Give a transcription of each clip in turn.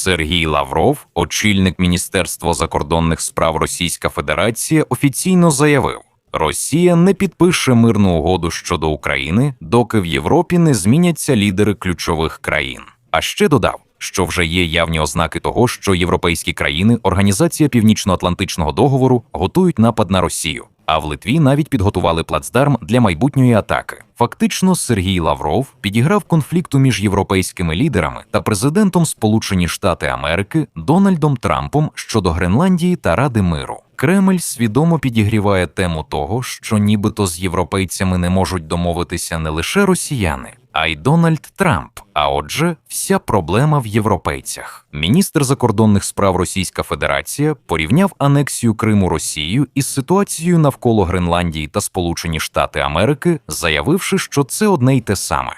Сергій Лавров, очільник Міністерства закордонних справ Російська Федерація, офіційно заявив: Росія не підпише мирну угоду щодо України, доки в Європі не зміняться лідери ключових країн. А ще додав, що вже є явні ознаки того, що європейські країни, Організація Північно-Атлантичного договору готують напад на Росію. А в Литві навіть підготували плацдарм для майбутньої атаки. Фактично, Сергій Лавров підіграв конфлікту між європейськими лідерами та президентом Сполучені Штати Америки Дональдом Трампом щодо Гренландії та Ради миру. Кремль свідомо підігріває тему того, що нібито з європейцями не можуть домовитися не лише росіяни, а й Дональд Трамп. А отже, вся проблема в європейцях. Міністр закордонних справ Російська Федерація порівняв анексію Криму Росією із ситуацією навколо Гренландії та Сполучені Штати Америки, заявивши, що це одне й те саме.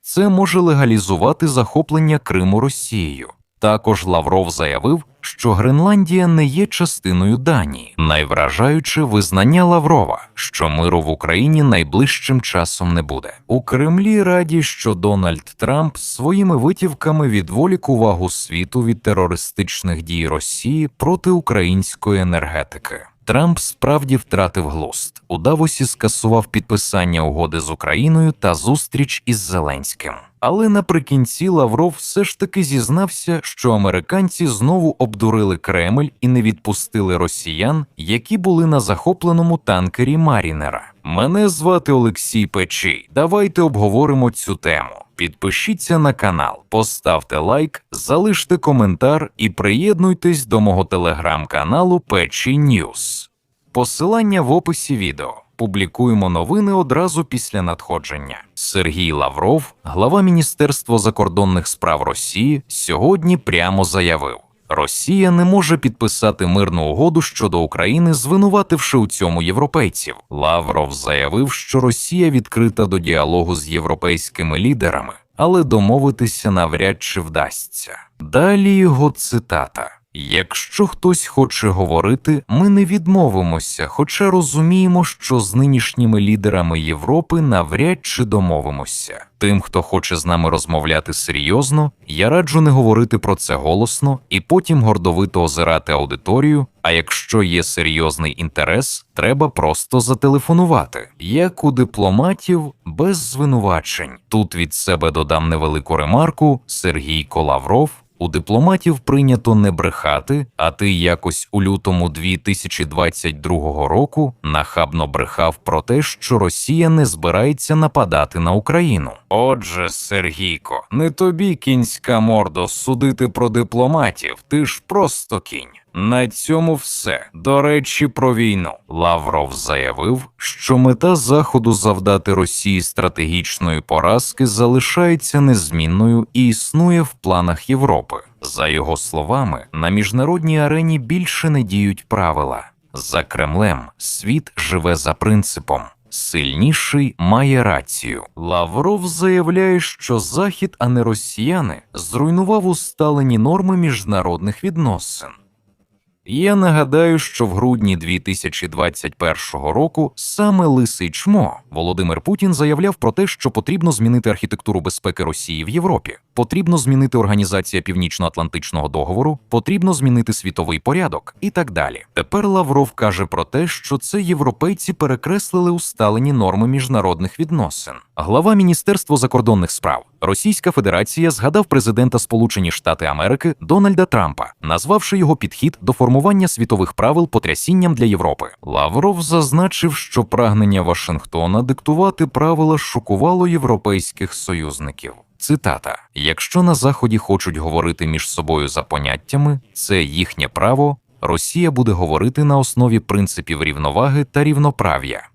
Це може легалізувати захоплення Криму Росією. Також Лавров заявив, що Гренландія не є частиною Данії, найвражаюче визнання Лаврова, що миру в Україні найближчим часом не буде. У Кремлі раді, що Дональд Трамп своїми витівками відволік увагу світу від терористичних дій Росії проти української енергетики. Трамп справді втратив глузд. У Давосі скасував підписання угоди з Україною та зустріч із Зеленським. Але наприкінці Лавров все ж таки зізнався, що американці знову обдурили Кремль і не відпустили росіян, які були на захопленому танкері Марінера. Мене звати Олексій Печій. Давайте обговоримо цю тему. Підпишіться на канал, поставте лайк, залиште коментар і приєднуйтесь до мого телеграм-каналу Печі Ньюс. Посилання в описі відео. Публікуємо новини одразу після надходження. Сергій Лавров, глава Міністерства закордонних справ Росії, сьогодні прямо заявив: Росія не може підписати мирну угоду щодо України, звинувативши у цьому європейців. Лавров заявив, що Росія відкрита до діалогу з європейськими лідерами, але домовитися навряд чи вдасться. Далі його цитата. Якщо хтось хоче говорити, ми не відмовимося, хоча розуміємо, що з нинішніми лідерами Європи навряд чи домовимося. Тим, хто хоче з нами розмовляти серйозно, я раджу не говорити про це голосно і потім гордовито озирати аудиторію. А якщо є серйозний інтерес, треба просто зателефонувати. Як у дипломатів без звинувачень. Тут від себе додам невелику ремарку Сергій Колавров. У дипломатів прийнято не брехати, а ти якось у лютому 2022 року нахабно брехав про те, що Росія не збирається нападати на Україну. Отже, Сергійко, не тобі кінська мордо судити про дипломатів, ти ж просто кінь. На цьому все. До речі, про війну. Лавров заявив, що мета заходу завдати Росії стратегічної поразки залишається незмінною і існує в планах Європи. За його словами, на міжнародній арені більше не діють правила. За Кремлем світ живе за принципом. Сильніший має рацію. Лавров заявляє, що Захід, а не росіяни, зруйнував усталені норми міжнародних відносин. Я нагадаю, що в грудні 2021 року саме Лисий Чмо Володимир Путін заявляв про те, що потрібно змінити архітектуру безпеки Росії в Європі, потрібно змінити організація Північно-Атлантичного договору, потрібно змінити світовий порядок і так далі. Тепер Лавров каже про те, що це європейці перекреслили усталені норми міжнародних відносин. Глава Міністерства закордонних справ Російська Федерація згадав президента Сполучені Штати Америки Дональда Трампа, назвавши його підхід до формування світових правил потрясінням для Європи. Лавров зазначив, що прагнення Вашингтона диктувати правила шокувало європейських союзників. Цитата: якщо на заході хочуть говорити між собою за поняттями, це їхнє право. Росія буде говорити на основі принципів рівноваги та рівноправ'я.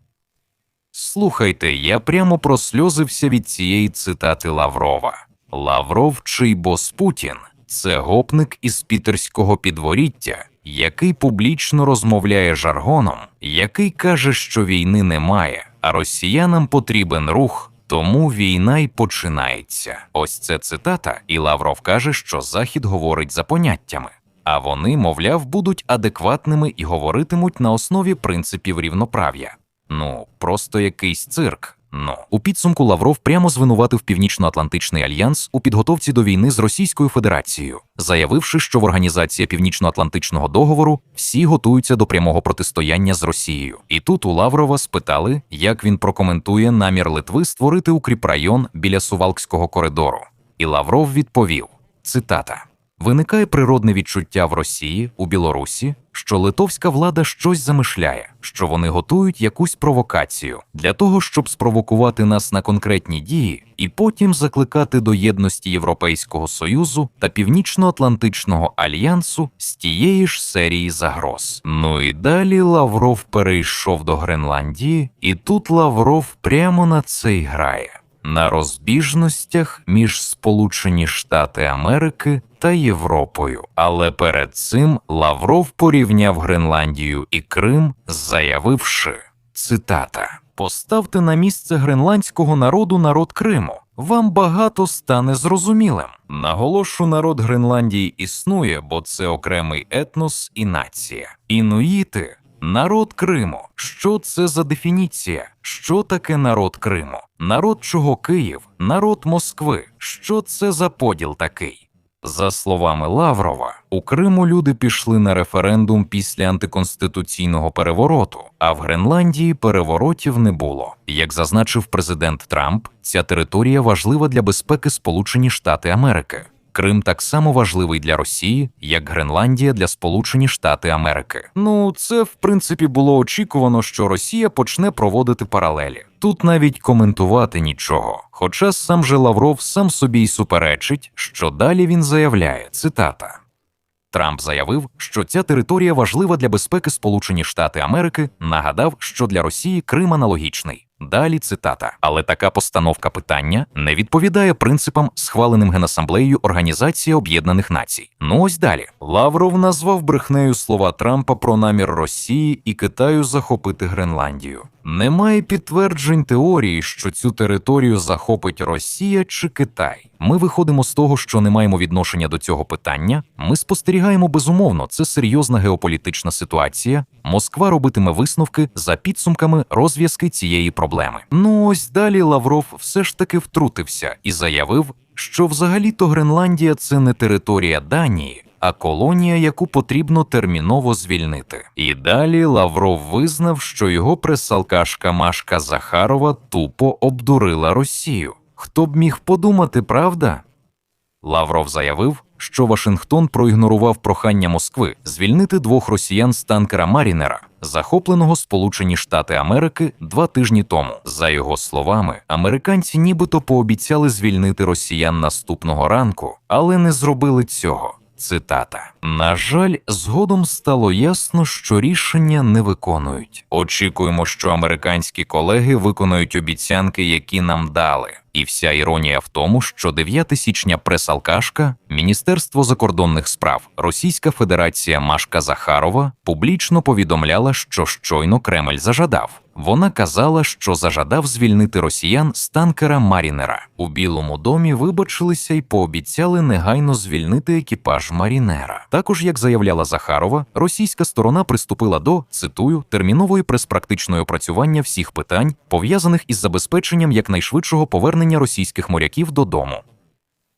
Слухайте, я прямо просльозився від цієї цитати Лаврова. Лавров, чий бос Путін, це гопник із пітерського підворіття, який публічно розмовляє жаргоном, який каже, що війни немає, а росіянам потрібен рух. Тому війна й починається. Ось це цитата, і Лавров каже, що Захід говорить за поняттями, а вони, мовляв, будуть адекватними і говоритимуть на основі принципів рівноправ'я. Ну, просто якийсь цирк. Ну у підсумку Лавров прямо звинуватив Північно-Атлантичний альянс у підготовці до війни з Російською Федерацією, заявивши, що в організації Північно-Атлантичного договору всі готуються до прямого протистояння з Росією. І тут у Лаврова спитали, як він прокоментує намір Литви створити укріпрайон біля Сувалкського коридору. І Лавров відповів: цитата. Виникає природне відчуття в Росії у Білорусі, що литовська влада щось замишляє, що вони готують якусь провокацію для того, щоб спровокувати нас на конкретні дії, і потім закликати до єдності Європейського союзу та Північно-Атлантичного альянсу з тієї ж серії загроз. Ну і далі Лавров перейшов до Гренландії, і тут Лавров прямо на це й грає на розбіжностях між Сполучені Штати Америки та Європою. Але перед цим Лавров порівняв Гренландію і Крим, заявивши цитата: Поставте на місце гренландського народу народ Криму. Вам багато стане зрозумілим. Наголошу, народ Гренландії існує, бо це окремий етнос і нація. Інуїти Народ Криму. Що це за дефініція? Що таке народ Криму? Народ чого Київ? Народ Москви. Що це за поділ такий? За словами Лаврова, у Криму люди пішли на референдум після антиконституційного перевороту, а в Гренландії переворотів не було. Як зазначив президент Трамп, ця територія важлива для безпеки Сполучені Штати Америки. Крим так само важливий для Росії, як Гренландія для Сполучені Штати Америки. Ну, це в принципі було очікувано, що Росія почне проводити паралелі. Тут навіть коментувати нічого. Хоча сам же Лавров сам собі й суперечить, що далі він заявляє цитата. Трамп заявив, що ця територія важлива для безпеки Сполучені Штати Америки. Нагадав, що для Росії Крим аналогічний. Далі цитата, але така постановка питання не відповідає принципам, схваленим Генасамблеєю Організації Об'єднаних Націй. Ну ось далі Лавров назвав брехнею слова Трампа про намір Росії і Китаю захопити Гренландію. Немає підтверджень теорії, що цю територію захопить Росія чи Китай. Ми виходимо з того, що не маємо відношення до цього питання. Ми спостерігаємо безумовно, це серйозна геополітична ситуація. Москва робитиме висновки за підсумками розв'язки цієї проблеми. Ну ось далі Лавров все ж таки втрутився і заявив, що взагалі-то Гренландія це не територія Данії. А колонія, яку потрібно терміново звільнити. І далі Лавров визнав, що його пресалкашка Машка Захарова тупо обдурила Росію. Хто б міг подумати, правда? Лавров заявив, що Вашингтон проігнорував прохання Москви звільнити двох росіян з танкера Марінера, захопленого Сполучені Штати Америки два тижні тому. За його словами, американці нібито пообіцяли звільнити росіян наступного ранку, але не зробили цього. Цитата: на жаль, згодом стало ясно, що рішення не виконують. Очікуємо, що американські колеги виконують обіцянки, які нам дали. І вся іронія в тому, що 9 січня прес-алкашка, Міністерство закордонних справ Російська Федерація Машка Захарова публічно повідомляла, що щойно Кремль зажадав. Вона казала, що зажадав звільнити росіян з танкера Марінера. У Білому домі вибачилися і пообіцяли негайно звільнити екіпаж Марінера. Також, як заявляла Захарова, російська сторона приступила до цитую термінової прес-практичної опрацювання всіх питань, пов'язаних із забезпеченням якнайшвидшого повернення російських моряків додому.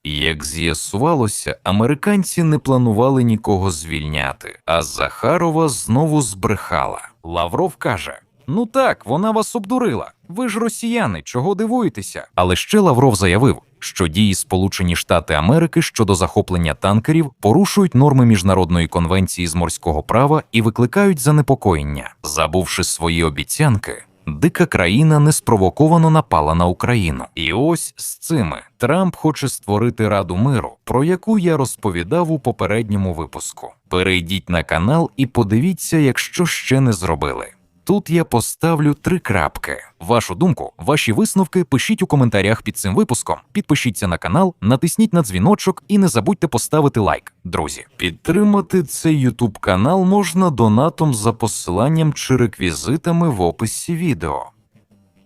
Як з'ясувалося, американці не планували нікого звільняти, а Захарова знову збрехала. Лавров каже: Ну так, вона вас обдурила. Ви ж росіяни, чого дивуєтеся? Але ще Лавров заявив, що дії Сполучені Штати Америки щодо захоплення танкерів порушують норми міжнародної конвенції з морського права і викликають занепокоєння, забувши свої обіцянки. Дика країна неспровоковано напала на Україну, і ось з цими Трамп хоче створити Раду миру, про яку я розповідав у попередньому випуску. Перейдіть на канал і подивіться, якщо ще не зробили. Тут я поставлю три крапки. Вашу думку, ваші висновки пишіть у коментарях під цим випуском. Підпишіться на канал, натисніть на дзвіночок і не забудьте поставити лайк, друзі. Підтримати цей YouTube канал можна донатом за посиланням чи реквізитами в описі відео.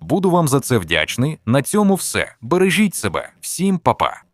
Буду вам за це вдячний. На цьому все. Бережіть себе. Всім па-па.